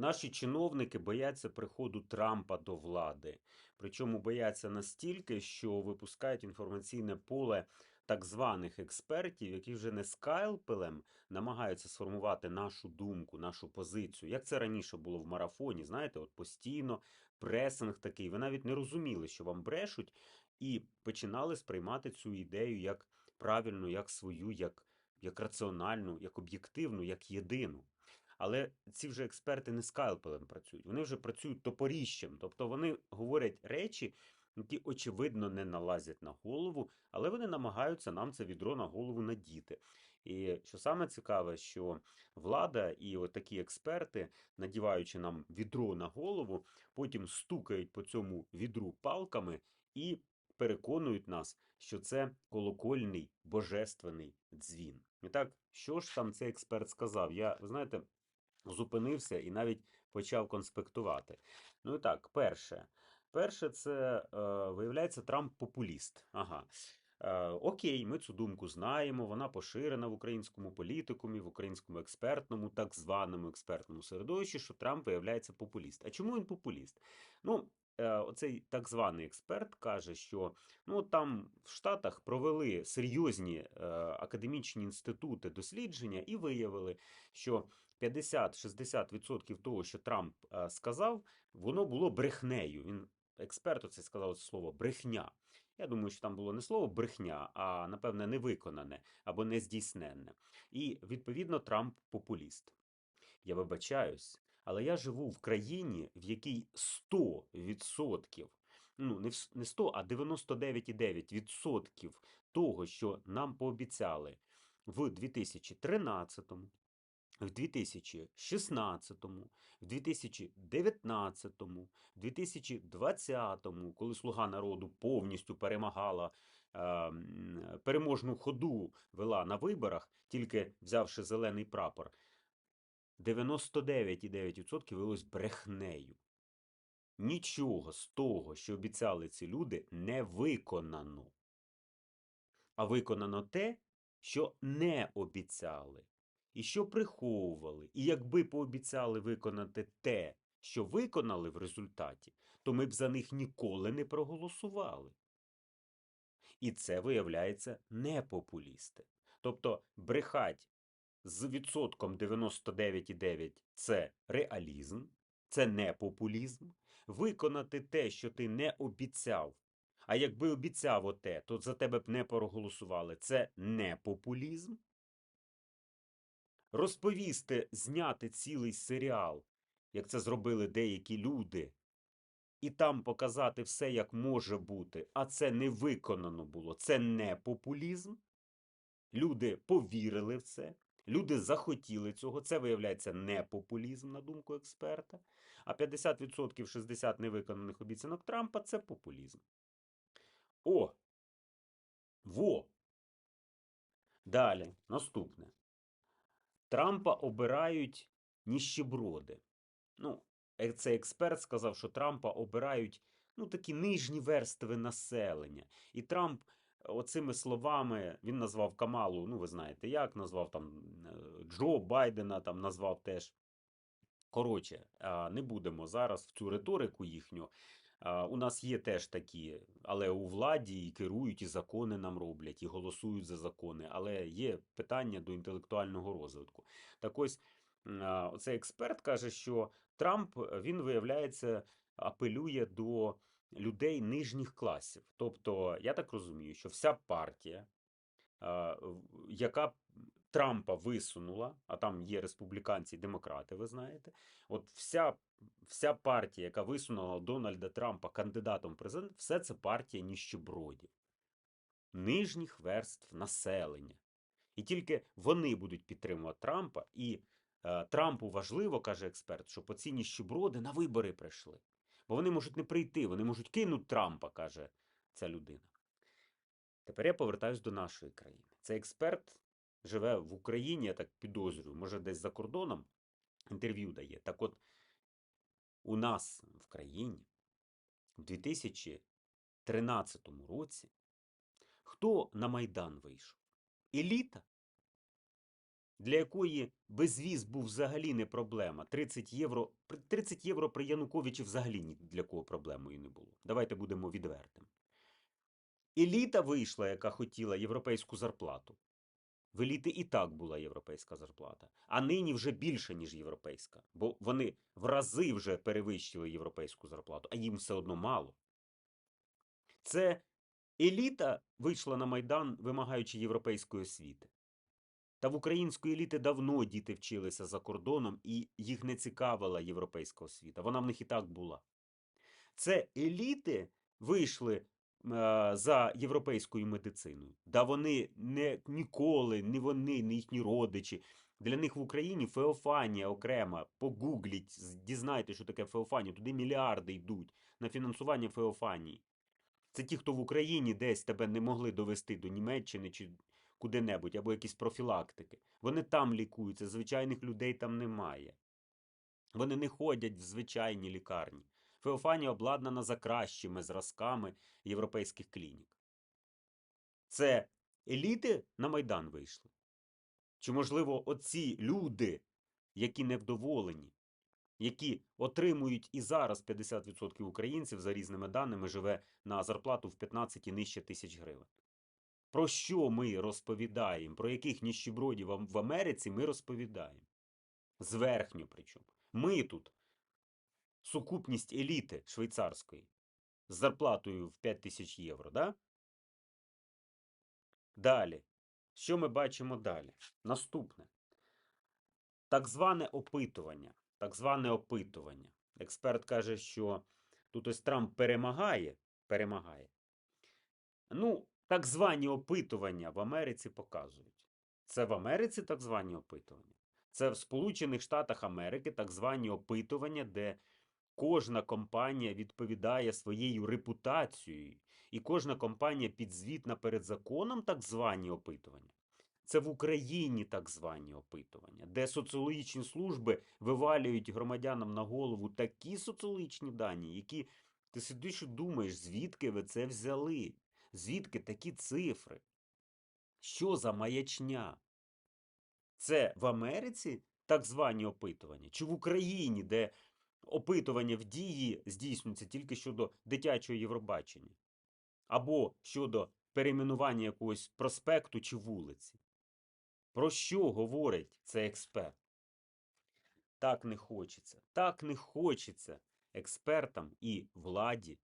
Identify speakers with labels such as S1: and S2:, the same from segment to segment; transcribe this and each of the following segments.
S1: Наші чиновники бояться приходу Трампа до влади. Причому бояться настільки, що випускають інформаційне поле так званих експертів, які вже не скальпелем намагаються сформувати нашу думку, нашу позицію. Як це раніше було в марафоні, знаєте, от постійно пресинг такий. Ви навіть не розуміли, що вам брешуть, і починали сприймати цю ідею як правильну, як свою, як, як раціональну, як об'єктивну, як єдину. Але ці вже експерти не скальпелем працюють, вони вже працюють топоріщем. Тобто вони говорять речі, які очевидно не налазять на голову, але вони намагаються нам це відро на голову надіти. І що саме цікаве, що влада і от такі експерти, надіваючи нам відро на голову, потім стукають по цьому відру палками і переконують нас, що це колокольний божественний дзвін. І так, що ж там цей експерт сказав? Я, ви знаєте, зупинився і навіть почав конспектувати. Ну і так, перше. Перше, це е, виявляється Трамп популіст. Ага. Е, окей, ми цю думку знаємо. Вона поширена в українському політикумі, в українському експертному, так званому експертному середовищі, що Трамп виявляється популіст. А чому він популіст? Ну, е, оцей так званий експерт каже, що ну там в Штатах провели серйозні академічні інститути дослідження і виявили, що 50-60% того, що Трамп е, сказав, воно було брехнею. Він експерт оце сказав це слово брехня. Я думаю, що там було не слово брехня, а напевне невиконане або нездійсненне. І відповідно Трамп популіст. Я вибачаюсь, але я живу в країні, в якій 100%, ну не в- не 100, а 99,9% того, що нам пообіцяли в 2013, в 2016, в 2019, в 2020, коли Слуга народу повністю перемагала, е, переможну ходу вела на виборах, тільки взявши зелений прапор, 99,9% виявилось брехнею. Нічого з того, що обіцяли ці люди, не виконано. А виконано те, що не обіцяли, і що приховували. І якби пообіцяли виконати те, що виконали в результаті, то ми б за них ніколи не проголосували. І це виявляється не популісти. Тобто брехать з відсотком 99,9 це реалізм, це не популізм. Виконати те, що ти не обіцяв. А якби обіцяв оте, то за тебе б не проголосували. Це не популізм. Розповісти, зняти цілий серіал, як це зробили деякі люди, і там показати все, як може бути, а це не виконано було. Це не популізм. Люди повірили в це, люди захотіли цього. Це виявляється не популізм, на думку експерта. А 50% 60 невиконаних обіцянок Трампа це популізм. О! Во! Далі, наступне. Трампа обирають ніщеброди. Ну, е- цей експерт сказав, що Трампа обирають ну, такі нижні верстви населення. І Трамп оцими словами він назвав Камалу, ну ви знаєте як, назвав там е, Джо Байдена, там назвав теж. Коротше, не будемо зараз в цю риторику їхню. У нас є теж такі, але у владі і керують, і закони нам роблять, і голосують за закони. Але є питання до інтелектуального розвитку. Так ось оцей експерт каже, що Трамп він виявляється апелює до людей нижніх класів. Тобто, я так розумію, що вся партія, яка Трампа висунула, а там є республіканці і демократи, ви знаєте. От вся, вся партія, яка висунула Дональда Трампа кандидатом в президент, все це партія ніщебродів, нижніх верств населення. І тільки вони будуть підтримувати Трампа. І е, Трампу важливо, каже експерт, щоб оці ніщеброди на вибори прийшли. Бо вони можуть не прийти, вони можуть кинути Трампа, каже ця людина. Тепер я повертаюсь до нашої країни. Цей експерт живе в Україні, я так підозрюю, може десь за кордоном інтерв'ю дає. Так от, у нас в країні в 2013 році хто на Майдан вийшов? Еліта? для якої безвіз був взагалі не проблема. 30 євро, при- 30 євро при Януковичі взагалі ні для кого проблемою не було. Давайте будемо відвертими. Еліта вийшла, яка хотіла європейську зарплату. В еліти і так була європейська зарплата, а нині вже більше, ніж європейська, бо вони в рази вже перевищили європейську зарплату, а їм все одно мало. Це еліта вийшла на Майдан, вимагаючи європейської освіти. Та в української еліти давно діти вчилися за кордоном, і їх не цікавила європейська освіта. Вона в них і так була. Це еліти вийшли за європейською медициною. Да вони не ніколи, ні вони, ні їхні родичі. Для них в Україні Феофанія окрема. Погугліть, дізнайтесь, що таке Феофанія. Туди мільярди йдуть на фінансування Феофанії. Це ті, хто в Україні десь тебе не могли довести до Німеччини чи куди-небудь, або якісь профілактики. Вони там лікуються, звичайних людей там немає. Вони не ходять в звичайні лікарні. Феофанія обладнана за кращими зразками європейських клінік. Це еліти на Майдан вийшли? Чи, можливо, оці люди, які невдоволені, які отримують і зараз 50% українців за різними даними живе на зарплату в 15 і нижче тисяч гривень. Про що ми розповідаємо? Про яких ніщебродів в Америці ми розповідаємо? Зверхньо причому. Ми тут сукупність еліти швейцарської з зарплатою в 5 тисяч євро, да? Далі. Що ми бачимо далі? Наступне. Так зване опитування. Так зване опитування. Експерт каже, що тут ось Трамп перемагає. Перемагає. Ну, так звані опитування в Америці показують. Це в Америці так звані опитування. Це в Сполучених Штатах Америки так звані опитування, де кожна компанія відповідає своєю репутацією, і кожна компанія підзвітна перед законом так звані опитування. Це в Україні так звані опитування, де соціологічні служби вивалюють громадянам на голову такі соціологічні дані, які ти сидиш і думаєш, звідки ви це взяли? Звідки такі цифри? Що за маячня? Це в Америці так звані опитування? Чи в Україні, де опитування в дії здійснюється тільки щодо дитячого Євробачення? Або щодо перейменування якогось проспекту чи вулиці? Про що говорить цей експерт? Так не хочеться. Так не хочеться експертам і владі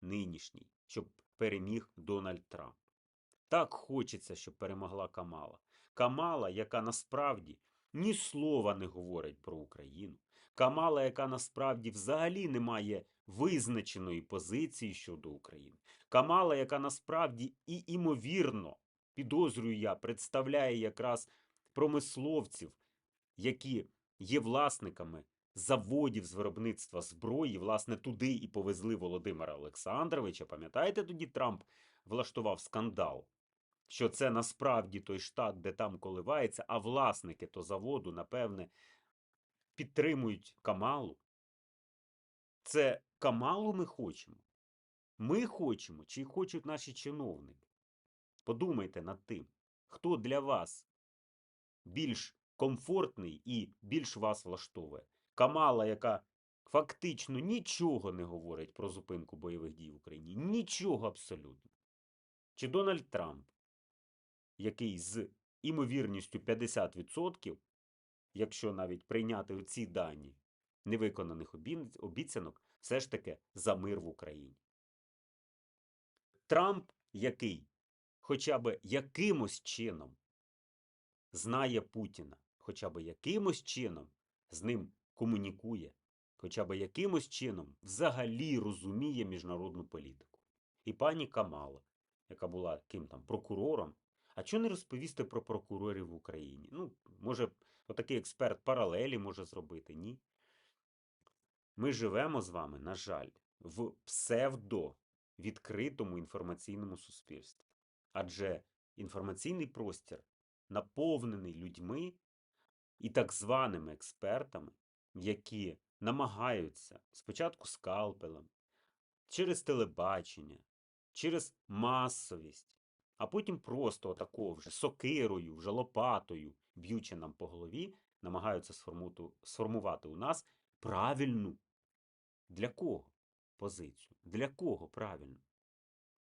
S1: нинішній, щоб переміг Дональд Трамп. Так хочеться, щоб перемогла Камала. Камала, яка насправді ні слова не говорить про Україну. Камала, яка насправді взагалі не має визначеної позиції щодо України. Камала, яка насправді і імовірно, підозрюю я, представляє якраз промисловців, які є власниками заводів з виробництва зброї, власне, туди і повезли Володимира Олександровича. Пам'ятаєте, тоді Трамп влаштував скандал, що це насправді той штат, де там коливається, а власники то заводу, напевне, підтримують Камалу. Це Камалу ми хочемо. Ми хочемо, чи хочуть наші чиновники. Подумайте над тим, хто для вас більш комфортний і більш вас влаштовує. Камала, яка фактично нічого не говорить про зупинку бойових дій в Україні. Нічого абсолютно. Чи Дональд Трамп, який з імовірністю 50%, якщо навіть прийняти ці дані невиконаних обіцянок, все ж таки за мир в Україні. Трамп, який хоча б якимось чином знає Путіна, хоча б якимось чином з ним комунікує, хоча б якимось чином взагалі розуміє міжнародну політику. І пані Камала, яка була ким там прокурором. А чого не розповісти про прокурорів в Україні? Ну, може, отакий експерт паралелі може зробити? Ні. Ми живемо з вами, на жаль, в псевдо відкритому інформаційному суспільстві. Адже інформаційний простір наповнений людьми і так званими експертами, які намагаються спочатку скалпелем, через телебачення, через масовість, а потім просто отакого вже сокирою, вже лопатою б'ючи нам по голові, намагаються сформувати у нас правильну. Для кого позицію? Для кого правильну?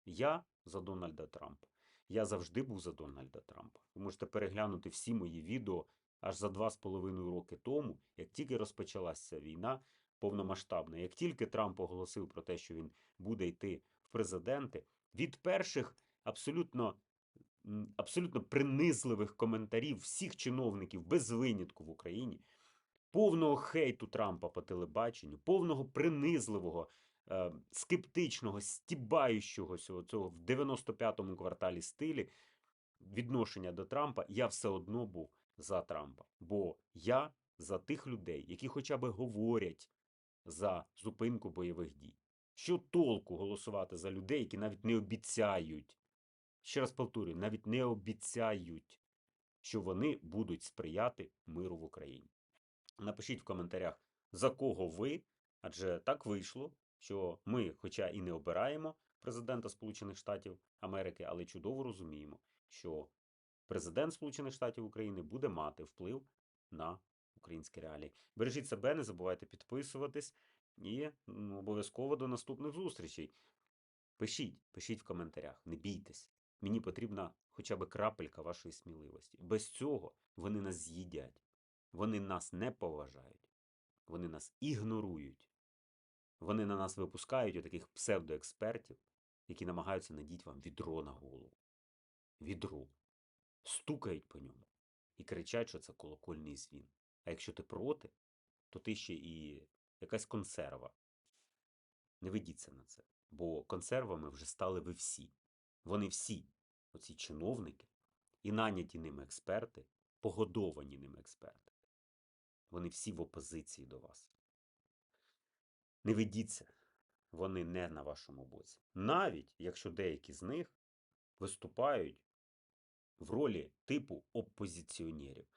S1: Я за Дональда Трампа. Я завжди був за Дональда Трампа. Ви можете переглянути всі мої відео аж за два з половиною роки тому, як тільки розпочалася війна повномасштабна, як тільки Трамп оголосив про те, що він буде йти в президенти, від перших абсолютно, абсолютно принизливих коментарів всіх чиновників без винятку в Україні, повного хейту Трампа по телебаченню, повного принизливого, е, скептичного, стібаючого цього, цього в 95-му кварталі стилі відношення до Трампа, я все одно був за Трампа. Бо я за тих людей, які хоча б говорять за зупинку бойових дій. Що толку голосувати за людей, які навіть не обіцяють? Ще раз повторюю, навіть не обіцяють, що вони будуть сприяти миру в Україні. Напишіть в коментарях, за кого ви, адже так вийшло, що ми, хоча і не обираємо президента Сполучених Штатів Америки, але чудово розуміємо, що президент Сполучених Штатів України буде мати вплив на українські реалії. Бережіть себе, не забувайте підписуватись і ну, обов'язково до наступних зустрічей. Пишіть, пишіть в коментарях, не бійтесь. Мені потрібна хоча б крапелька вашої сміливості. Без цього вони нас з'їдять. Вони нас не поважають. Вони нас ігнорують. Вони на нас випускають отаких псевдоекспертів, які намагаються надіти вам відро на голову. Відро. Стукають по ньому і кричать, що це колокольний дзвін. А якщо ти проти, то ти ще і якась консерва. Не ведіться на це, бо консервами вже стали ви всі. Вони всі, оці чиновники, і наняті ними експерти, погодовані ними експерти. Вони всі в опозиції до вас. Не ведіться, вони не на вашому боці. Навіть якщо деякі з них виступають в ролі типу опозиціонерів.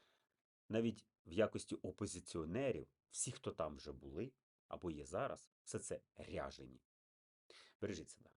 S1: Навіть в якості опозиціонерів, всі, хто там вже були або є зараз, все це ряжені. Бережіть себе.